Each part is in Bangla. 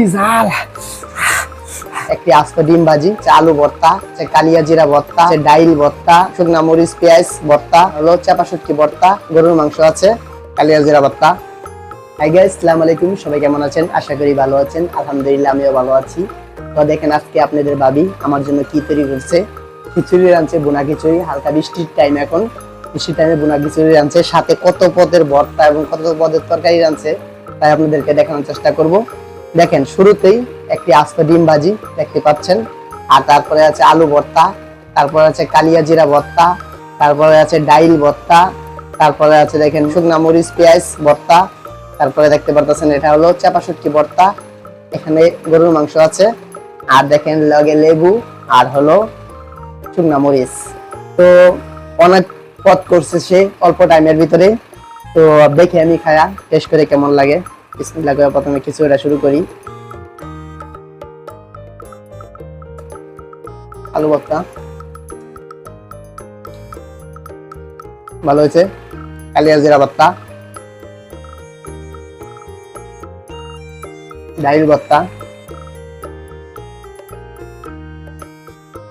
কি জাল একটি আস্ত ডিম ভাজি আলু ভর্তা হচ্ছে কালিয়া জিরা ভর্তা ডাইল ভর্তা, শুকনা মরিচ, পেঁয়াজ ভর্তা, হলো চাপা শুটকি ভর্তা, গরুর মাংস আছে, কালিয়া জিরা ভর্তা। হাই গাইস আসসালামু আলাইকুম, সবাই কেমন আছেন? আশা করি ভালো আছেন, আলহামদুলিল্লাহ আমিও ভালো আছি। তো দেখেন আজকে আপনাদের ভাবি আমার জন্য কি তৈরি করছে। খিচুড়ি রাঁধছে বোনা খিচুড়ি, হালকা বৃষ্টির টাইম এখন। বৃষ্টির টাইমে বোনা খিচুড়ি রাঁধছে, সাথে কত পদের ভর্তা এবং কত পদের তরকারি রাঁধছে, তাই আপনাদেরকে দেখানোর চেষ্টা করব। দেখেন, শুরুতেই একটি আস্ত ডিম ভাজি দেখতে পাচ্ছেন। আর তারপরে আছে আলু ভর্তা, তারপরে আছে কালিয়া জিরা ভর্তা, তারপরে আছে ডাইল ভর্তা, তারপরে আছে দেখেন শুকনা মরিচ, পেঁয়াজ ভর্তা, তারপরে দেখতে পারতেছেন এটা হলো চাপা শুটকি ভর্তা। এখানে গরুর মাংস আছে। আর দেখেন লগে লেবু আর হলো শুকনা মরিচ। তো অনেক পথ করছে সে অল্প টাইমের ভিতরে। তো দেখে আমি খায়া, টেস্ট করে কেমন লাগে? বিসমিল্লাহ করে প্রথমে খিচুড়িটা শুরু করি। আলু ভর্তা। ভালো হয়েছে। কালিয়া জিরা ভর্তা। ডাইল ভর্তা।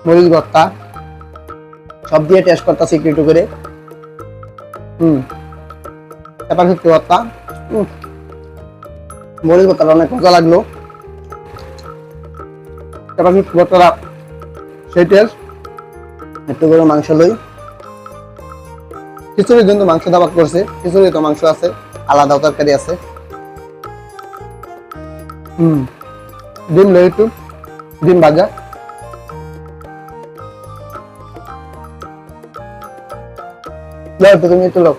মরিচ ভর্তা। সব দিয়ে টেস্ট করতেছি একটু করে। হুম। তারপর শুক্তি ভর্তা। মরিচ ভর্তাটা অনেক মজা লাগল। টেস্ট একটু করে মাংস লই। মাংস করছে খিচুড়ি তো মাংস আছে, আলাদা তরকারি আছে। হুম, ডিম লই একটু, ডিম ভাজা। তুমি একটু লোক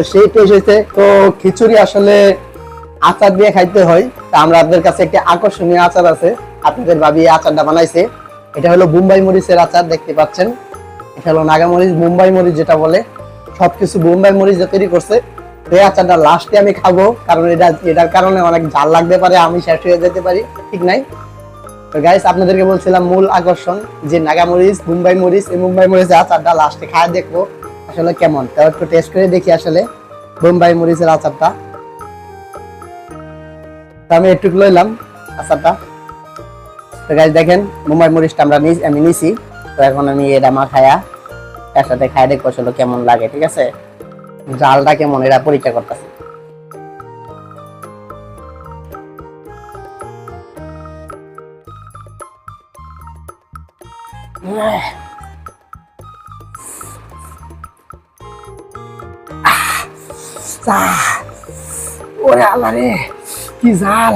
তো সেই টেস্ট হয়েছে। তো খিচুড়ি আসলে আচার দিয়ে খাইতে হয়। তা আমরা আপনাদের কাছে একটি আকর্ষণীয় আচার আছে। আপনাদের ভাবি আচারটা বানাইছে। এটা হলো মুম্বাই মরিচের আচার, দেখতে পাচ্ছেন। এটা হলো নাগা মরিচ মুম্বাই মরিচ যেটা বলে। সবকিছু মুম্বাই মরিচ দিয়ে তৈরি করছে। এই আচারটা লাস্টে আমি খাব, কারণ এটা, এটার কারণে অনেক ঝাল লাগতে পারে, আমি শেষ হয়ে যেতে পারি। ঠিক নাই? তো গাইস আপনাদেরকে বলছিলাম মূল আকর্ষণ যে নাগা মরিচ মুম্বাই মরিচ, এই মুম্বাই মরিচের আচারটা লাস্টে খায় দেখব। আসলে কেমন? তাও একটু টেস্ট করে দেখি আসলে মুম্বাই মরিচের আচারটা। তো আমি একটু লইলাম আচারটা। তো গাইস দেখেন মুম্বাই মরিচটা আমরা নিই আমি নিছি। তো এখন আমি এটা মা খায়া এর সাথে খায় দেখব আসলে কেমন লাগে, ঠিক আছে? জালটা কেমন, এটা পরীক্ষা করতেছি। আল্লাহ রে, কি জাল।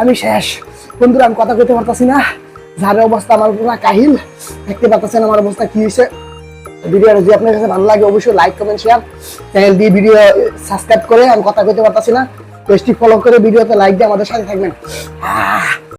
আমি শেষ। বন্ধুরা, আমি কথা কইতে পারতাছি না। ঝাড়ের অবস্থা আমার পুরো কাহিল। দেখতে পাচ্ছেন আমার অবস্থা কি হয়েছে ভিডিওটা যদি আপনার কাছে ভালো লাগে, অবশ্যই লাইক কমেন্ট শেয়ার চ্যানেল দিয়ে ভিডিও সাবস্ক্রাইব করে আমি কথা কইতে পারতাছি না। পেজটি ফলো করে ভিডিওতে লাইক দিয়ে আমাদের সাথে থাকবেন। আহ।